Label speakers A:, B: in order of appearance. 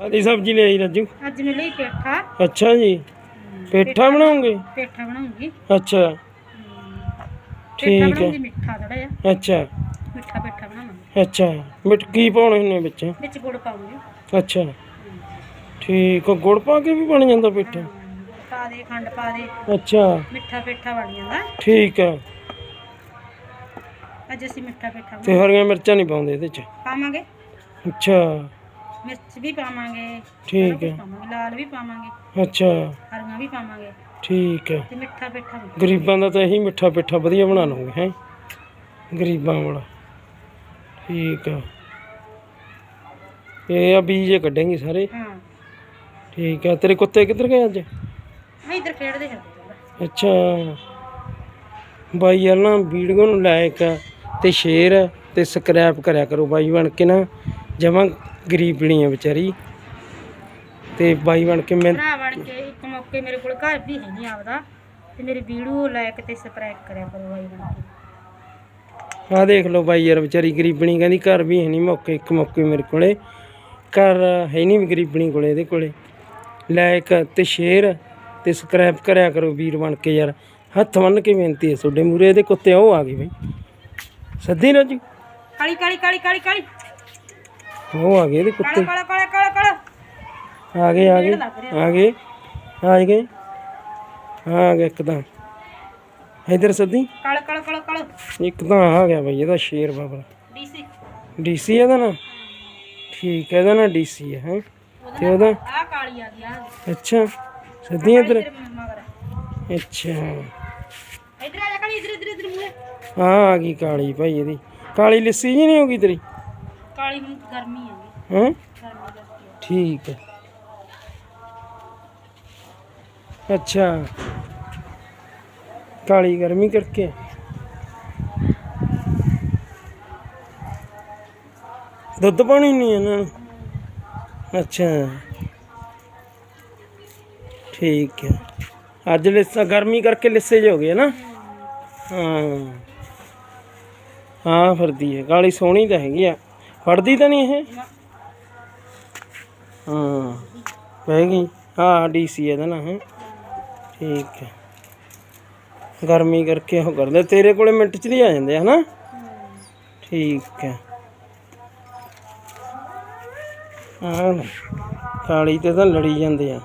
A: ਆਦੀ ਸਬਜ਼ੀ ਲੈ ਆਈ ਰਾਜੂ?
B: ਅੱਜ ਮੈਂ ਲਈ ਪੇਠਾ।
A: ਅੱਛਾ ਜੀ। ਪੇਠਾ ਬਣਾਉਂਗੇ
B: ਪੇਠਾ ਬਣਾਉਂਗੀ।
A: ਅੱਛਾ। ਠੀਕ ਹੈ।
B: ਬਣਾਉਂਗੀ ਮਿੱਠਾ ਥੋੜਾ ਜਿਹਾ।
A: ਅੱਛਾ।
B: ਮਿੱਠਾ ਪੇਠਾ ਬਣਾਵਾਂਗੇ।
A: ਅੱਛਾ। ਮਿੱਠ ਕੀ ਪਾਉਣੇ ਹੁੰਨੇ ਵਿੱਚ?
B: ਵਿੱਚ ਗੁੜ ਪਾਉਂਗੀ।
A: ਅੱਛਾ। ਠੀਕ ਆ ਗੁੜ ਪਾ ਕੇ ਵੀ ਬਣ ਜਾਂਦਾ ਪੇਠਾ?
B: ਪਾ ਦੇ ਖੰਡ ਪਾ ਦੇ।
A: ਅੱਛਾ।
B: ਮਿੱਠਾ ਪੇਠਾ ਬਣ ਜਾਂਦਾ।
A: ਠੀਕ ਆ
B: ਅੱਜ ਅਸੀਂ ਮਿੱਠਾ ਪੇਠਾ
A: ਤੇ ਹਰੀਆਂ ਮਿਰਚਾਂ ਨਹੀਂ ਪਾਉਂਦੇ ਇਹਦੇ ਚ?
B: ਪਾਵਾਂਗੇ।
A: ਅੱਛਾ।
B: ਮਿਰਚ ਵੀ ਪਾਵਾਂਗੇ
A: ਠੀਕ ਹੈ।
B: ਪਾਵਾਂਗੇ ਲਾਲ ਵੀ ਪਾਵਾਂਗੇ
A: ਅੱਛਾ।
B: ਹਰੀਆਂ ਵੀ ਪਾਵਾਂਗੇ
A: ਠੀਕ ਹੈ।
B: ਤੇ ਮਿੱਠਾ ਪੇਠਾ ਵੀ
A: ਗਰੀਬਾਂ ਦਾ ਤਾਂ ਇਹੀ ਮਿੱਠਾ ਪਿੱਠਾ ਵਧੀਆ ਬਣਾ ਲਓਗੇ ਹੈ। ਗਰੀਬਾਂ ਵਾਲਾ। ਠੀਕ ਆ ਇਹ ਆ ਬੀਜ ਕੱਢੇਂਗੇ ਸਾਰੇ।
B: ਹਾਂ।
A: ਠੀਕ ਆ ਤੇਰੇ ਕੁੱਤੇ ਕਿੱਧਰ ਗਏ ਅੱਜ?
B: ਮੈਂ ਇੱਧਰ ਖੇਡਦੇ ਫਿਰਦੇ
A: ਅੱਛਾ। ਬਾਈ ਯਾਰ ਨਾ ਵੀਡੀਓ ਨੂੰ ਲਾਇਕ ਤੇ ਸ਼ੇਅਰ ਤੇ ਸਬਸਕ੍ਰਾਈਬ ਕਰਿਆ ਕਰੋ ਬਾਈ ਬਣ ਕੇ ਨਾ। ਜਮਾਂ ਗਰੀਬਣੀ ਆ ਵਿਚਾਰੀ। ਤੇ ਬਾਈ ਬਣ ਕੇ ਮੈਂ
B: ਭਰਾ ਬਣ ਕੇ ਇੱਕ ਮੌਕੇ ਮੇਰੇ ਕੋਲ ਘਰ ਵੀ ਹੈ ਨਹੀਂ ਆਪਦਾ। ਤੇ ਮੇਰੀ ਵੀਡੀਓ ਲਾਇਕ ਤੇ ਸਬਸਕ੍ਰਾਈਬ ਕਰਿਆ ਕਰੋ ਬਾਈ ਬਣ ਕੇ।
A: ਆ ਦੇਖ ਲਓ ਬਾਈ ਯਾਰ ਵਿਚਾਰੀ ਗਰੀਬਣੀ ਕਹਿੰਦੀ ਘਰ ਵੀ ਹੈ ਨਹੀਂ ਮੌਕੇ ਇੱਕ ਮੌਕੇ ਮੇਰੇ ਕੋਲੇ। ਘਰ ਹੈ ਨਹੀਂ ਗਰੀਬਣੀ ਕੋਲੇ ਇਹਦੇ ਕੋਲੇ। ਲਾਇਕ ਤੇ ਸ਼ੇਅਰ ਤੇ ਸਬਸਕ੍ਰਾਈਬ ਕਰਿਆ ਕਰੋ ਵੀਰ ਬਣ ਕੇ ਯਾਰ। ਹੱਥ ਬੰਨ ਕੇ ਬੇਨਤੀ ਹੈ ਤੁਹਾਡੇ ਮੂਰੇ ਇਹਦੇ ਕੁੱਤੇ ਉਹ ਆ ਗਏ ਬਈ। ਸੱਦੀ ਨਾ ਜੀ।
B: ਕਾਲੀ ਕਾਲੀ ਕਾਲੀ ਕਾਲੀ ਕਾਲੀ।
A: ਉਹ ਆ ਗਏ ਇਹਦੇ ਕੁੱਤੇ।
B: ਕਾਲਾ ਕਾਲਾ ਕਾਲਾ ਕਾਲਾ।
A: ਆ ਗਏ ਆ ਗਏ ਆ ਗਏ। ਆ ਗਏ। ਆ ਗਏ ਇੱਕਦਮ ਇਧਰ ਸੱਦੀ
B: ਕਾਲਾ ਕਾਲਾ ਕਾਲਾ ਕਾਲਾ।
A: ਇੱਕ ਤਾਂ ਆ ਗਿਆ ਬਈ ਇਹਦਾ ਸ਼ੇਰ ਬਾਬਾ
B: ਡੀਸੀ
A: ਡੀਸੀ ਇਹਦਾ ਨਾ? ਠੀਕ ਹੈ ਇਹਦਾ ਨਾ ਡੀਸੀ ਹੈ। ਹੈਂ? ਤੇ ਉਹਦਾ?
B: ਆ ਕਾਲੀ ਆ ਗਈ ਆ
A: ਅੱਛਾ। ਸੱਦੀ ਇਧਰ। ਅੱਛਾ।
B: ਇਧਰ ਆ ਜਾ ਕਾਲੀ ਇਧਰ ਇਧਰ ਇਧਰ ਮੂਹਰੇ।
A: ਹਾਂ ਆ ਗਈ ਕਾਲੀ ਭਾਈ ਇਹਦੀ। ਕਾਲੀ ਲੱਸੀ ਜੀ ਨਹੀਂ ਹੋ ਗਈ ਤੇਰੀ?
B: ਕਾਲੀ ਨੂੰ ਗਰਮੀ ਆ ਗਈ
A: ਹਾਂ
B: ਗਰਮੀ ਕਰਕੇ
A: ਠੀਕ ਹੈ ਅੱਛਾ ਕਾਲੀ ਗਰਮੀ ਕਰਕੇ ਦੁੱਧ ਪਾਣੀ ਨਹੀਂ ਇਹਨਾਂ ਨੂੰ ਅੱਛਾ ਠੀਕ ਹੈ ਅੱਜ ਲਿੱਸਾ ਗਰਮੀ ਕਰਕੇ ਲਿੱਸੇ ਜਿਹੇ ਹੋ ਗਏ ਨਾ ਹਾਂ ਹਾਂ ਫਰਦੀ ਹੈ ਕਾਲੀ ਸੋਹਣੀ ਤਾਂ ਹੈਗੀ ਆ ਫੜਦੀ ਤਾਂ ਨਹੀਂ ਇਹ? ਹਾਂ, ਬਹਿ ਗਈ। ਹਾਂ, ਡੀਸੀ ਇਹਦਾ ਨਾ, ਹੈ। ਠੀਕ ਹੈ। ਗਰਮੀ ਕਰਕੇ ਉਹ ਕਰਦੇ। ਤੇਰੇ ਕੋਲੇ ਮਿੰਟ ਚ ਹੀ ਆ ਜਾਂਦੇ ਆ ਹਨਾ? ਠੀਕ ਹੈ। ਹਾਂ ਕਾਲੀ ਤੇ ਤਾਂ ਲੜੀ ਜਾਂਦੇ ਆ।